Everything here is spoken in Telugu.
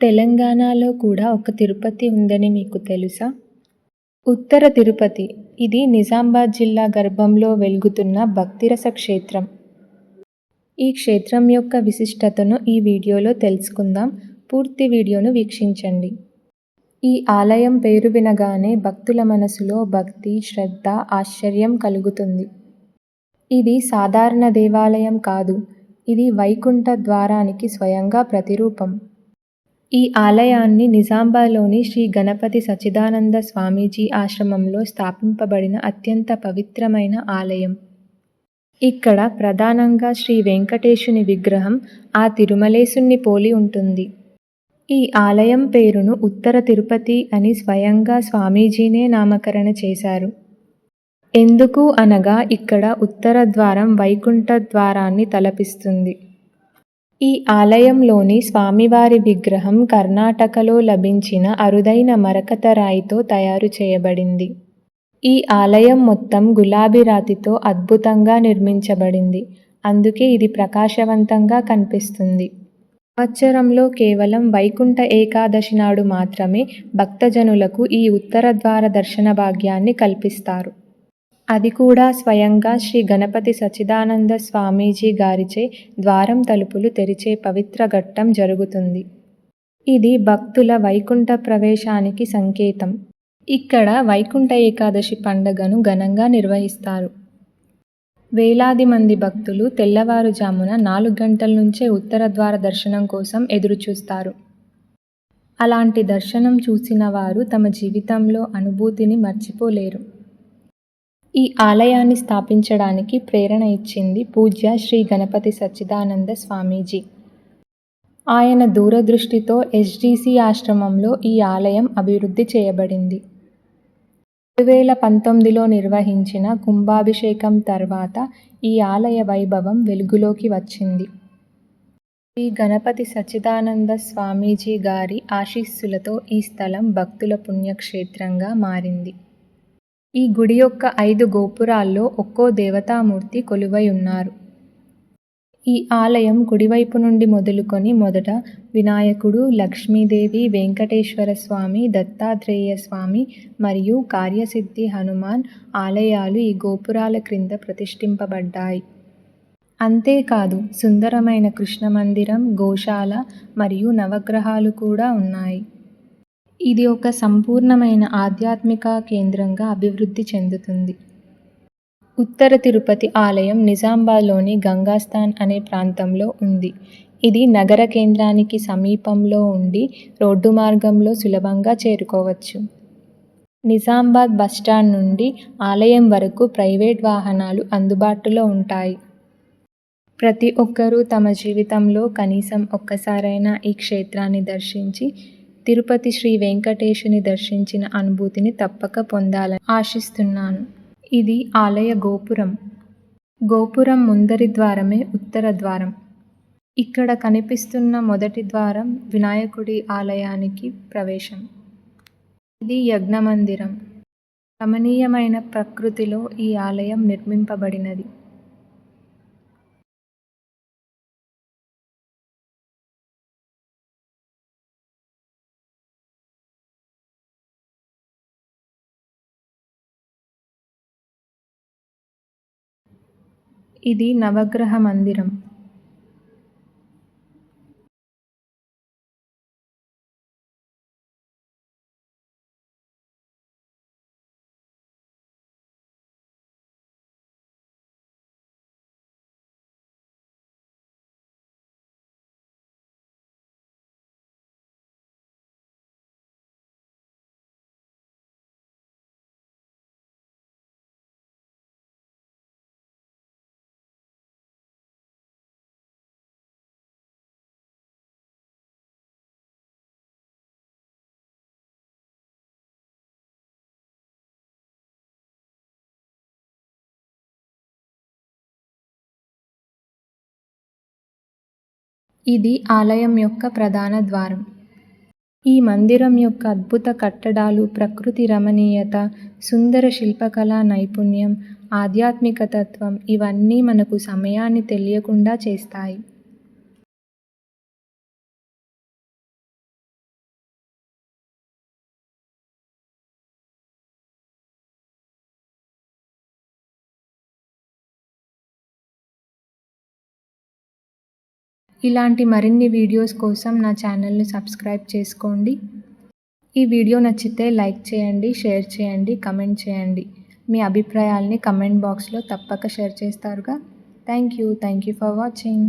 తెలంగాణలో కూడా ఒక తిరుపతి ఉందని మీకు తెలుసా? ఉత్తర తిరుపతి. ఇది నిజామాబాద్ జిల్లా గర్భంలో వెలుగుతున్న భక్తిరస క్షేత్రం. ఈ క్షేత్రం యొక్క విశిష్టతను ఈ వీడియోలో తెలుసుకుందాం. పూర్తి వీడియోను వీక్షించండి. ఈ ఆలయం పేరు వినగానే భక్తుల మనసులో భక్తి శ్రద్ధ ఆశ్చర్యం కలుగుతుంది. ఇది సాధారణ దేవాలయం కాదు. ఇది వైకుంఠ ద్వారానికి స్వయంగా ప్రతిరూపం. ఈ ఆలయాన్ని నిజాంబాలోని శ్రీ గణపతి సచ్చిదానంద స్వామీజీ ఆశ్రమంలో స్థాపింపబడిన అత్యంత పవిత్రమైన ఆలయం. ఇక్కడ ప్రధానంగా శ్రీ వెంకటేశుని విగ్రహం ఆ తిరుమలేశుణ్ణి పోలి ఉంటుంది. ఈ ఆలయం పేరును ఉత్తర తిరుపతి అని స్వయంగా స్వామీజీనే నామకరణ చేశారు. ఎందుకు అనగా ఇక్కడ ఉత్తర ద్వారం వైకుంఠ ద్వారాన్ని తలపిస్తుంది. ఈ ఆలయంలోని స్వామివారి విగ్రహం కర్ణాటకలో లభించిన అరుదైన మరకత రాయితో తయారు చేయబడింది. ఈ ఆలయం మొత్తం గులాబీ రాతితో అద్భుతంగా నిర్మించబడింది. అందుకే ఇది ప్రకాశవంతంగా కనిపిస్తుంది. సంవత్సరంలో కేవలం వైకుంఠ ఏకాదశి నాడు మాత్రమే భక్తజనులకు ఈ ఉత్తర ద్వార దర్శన భాగ్యాన్ని కల్పిస్తారు. అది కూడా స్వయంగా శ్రీ గణపతి సచ్చిదానంద స్వామీజీ గారిచే ద్వారం తలుపులు తెరిచే పవిత్ర ఘట్టం జరుగుతుంది. ఇది భక్తుల వైకుంఠ ప్రవేశానికి సంకేతం. ఇక్కడ వైకుంఠ ఏకాదశి పండగను ఘనంగా నిర్వహిస్తారు. వేలాది మంది భక్తులు తెల్లవారుజామున నాలుగు గంటల నుంచే ఉత్తర ద్వార దర్శనం కోసం ఎదురుచూస్తారు. అలాంటి దర్శనం చూసిన వారు తమ జీవితంలో అనుభూతిని మర్చిపోలేరు. ఈ ఆలయాన్ని స్థాపించడానికి ప్రేరణ ఇచ్చింది పూజ్య శ్రీ గణపతి సచ్చిదానంద స్వామీజీ. ఆయన దూరదృష్టితో ఎస్డిసి ఆశ్రమంలో ఈ ఆలయం అభివృద్ధి చేయబడింది. రెండు వేల పంతొమ్మిదిలో నిర్వహించిన కుంభాభిషేకం తర్వాత ఈ ఆలయ వైభవం వెలుగులోకి వచ్చింది. శ్రీ గణపతి సచ్చిదానంద స్వామీజీ గారి ఆశీస్సులతో ఈ స్థలం భక్తుల పుణ్యక్షేత్రంగా మారింది. ఈ గుడి యొక్క ఐదు గోపురాల్లో ఒక్కో దేవతామూర్తి కొలువై ఉన్నారు. ఈ ఆలయం కుడివైపు నుండి మొదలుకొని మొదట వినాయకుడు లక్ష్మీదేవి వెంకటేశ్వర స్వామి దత్తాత్రేయ స్వామి మరియు కార్యసిద్ధి హనుమాన్ ఆలయాలు ఈ గోపురాల క్రింద ప్రతిష్ఠింపబడ్డాయి. అంతేకాదు సుందరమైన కృష్ణ మందిరం గోశాల మరియు నవగ్రహాలు కూడా ఉన్నాయి. ఇది ఒక సంపూర్ణమైన ఆధ్యాత్మిక కేంద్రంగా అభివృద్ధి చెందుతుంది. ఉత్తర తిరుపతి ఆలయం నిజామాబాద్లోని గంగాస్థాన్ అనే ప్రాంతంలో ఉంది. ఇది నగర కేంద్రానికి సమీపంలో ఉండి రోడ్డు మార్గంలో సులభంగా చేరుకోవచ్చు. నిజామాబాద్ బస్టాండ్ నుండి ఆలయం వరకు ప్రైవేట్ వాహనాలు అందుబాటులో ఉంటాయి. ప్రతి ఒక్కరూ తమ జీవితంలో కనీసం ఒక్కసారైనా ఈ క్షేత్రాన్ని దర్శించి తిరుపతి శ్రీ వెంకటేశుని దర్శించిన అనుభూతిని తప్పక పొందాలని ఆశిస్తున్నాను. ఇది ఆలయ గోపురం. గోపురం ముందరి ద్వారమే ఉత్తర ద్వారం. ఇక్కడ కనిపిస్తున్న మొదటి ద్వారం వినాయకుడి ఆలయానికి ప్రవేశం. ఇది యజ్ఞమందిరం. రమణీయమైన ప్రకృతిలో ఈ ఆలయం నిర్మింపబడినది. ఇది నవగ్రహ మందిరం. ఇది ఆలయం యొక్క ప్రధాన ద్వారం. ఈ మందిరం యొక్క అద్భుత కట్టడాలు ప్రకృతి రమణీయత సుందర శిల్పకళా నైపుణ్యం ఆధ్యాత్మిక తత్వం ఇవన్నీ మనకు సమయాన్ని తెలియకుండా చేస్తాయి. ఇలాంటి మరిన్ని వీడియోస్ కోసం నా ఛానల్ని సబ్స్క్రైబ్ చేసుకోండి. ఈ వీడియో నచ్చితే లైక్ చేయండి షేర్ చేయండి కమెంట్ చేయండి. మీ అభిప్రాయాల్ని కమెంట్ బాక్స్లో తప్పక share చేస్తారుగా. Thank you. Thank you for watching.